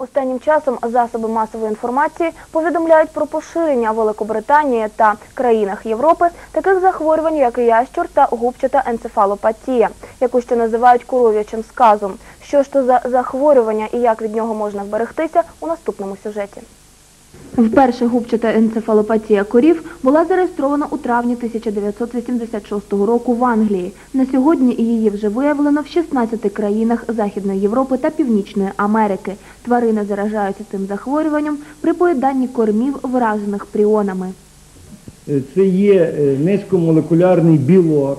Останнім часом засоби масової інформації повідомляють про поширення Великобританії та країнах Європи таких захворювань, як ящур та губчата енцефалопатія, яку ще називають коров'ячим сказом. Що ж то за захворювання і як від нього можна вберегтися у наступному сюжеті. Вперше губчата енцефалопатія корів була зареєстрована у травні 1986 року в Англії. На сьогодні її вже виявлено в 16 країнах Західної Європи та Північної Америки. Тварини заражаються цим захворюванням при поїданні кормів, вражених пріонами. Е, Це є е, низькомолекулярний білок,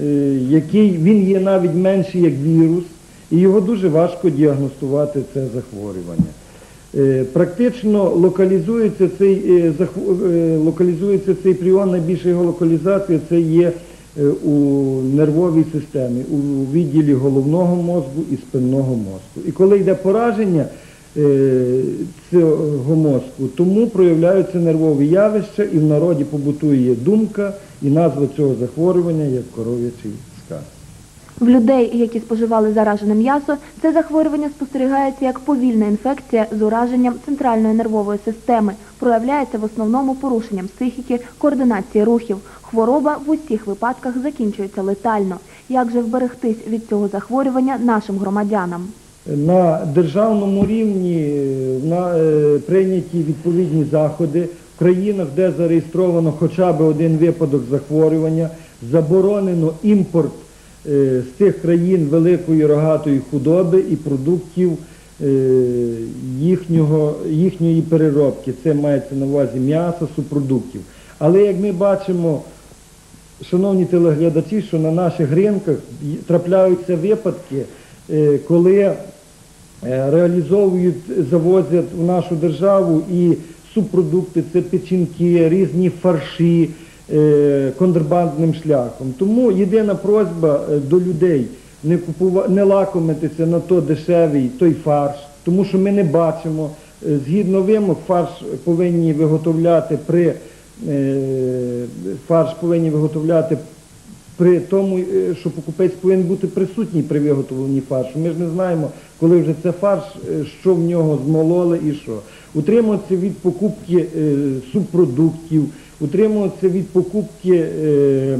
е, який він є навіть менший як вірус, і його дуже важко діагностувати це захворювання. Е, Практично локалізується цей, е, е, локалізується цей пріон, найбільша його локалізація це є у нервовій системі, у відділі головного мозку і спинного мозку. І коли йде пораження цього мозку, тому проявляються нервові явища, і в народі побутує думка і назва цього захворювання як коров'ячий сказ. В людей, які споживали заражене м'ясо, це захворювання спостерігається як повільна інфекція з ураженням центральної нервової системи. Проявляється в основному порушенням психіки, координації рухів. Хвороба в усіх випадках закінчується летально. Як же вберегтись від цього захворювання нашим громадянам? На державному рівні е, на, е, прийняті відповідні заходи. В країнах, де зареєстровано хоча б один випадок захворювання, заборонено імпорт з цих країн великої рогатої худоби і продуктів е, їхнього, їхньої переробки. Це мається на увазі м'яса, субпродуктів. Але як ми бачимо, шановні телеглядачі, що на наших ринках трапляються випадки, е, коли е, реалізовують, завозять в нашу державу і субпродукти, це печінки, різні фарші е, контрабандним шляхом. Тому єдина просьба е, до людей не купува... не лакомитися на то дешевий той фарш, тому що ми не бачимо. Е, Згідно вимог, фарш повинні виготовляти при е, фарш повинні виготовляти при тому, е, що покупець повинен бути присутній при виготовленні фаршу. Ми ж не знаємо, коли вже це фарш, е, що в нього змололи і що. Утримуватися від покупки е, субпродуктів, утримуватися від покупки е,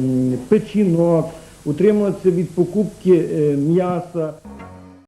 печінок, утримуватися від покупки е, м'яса.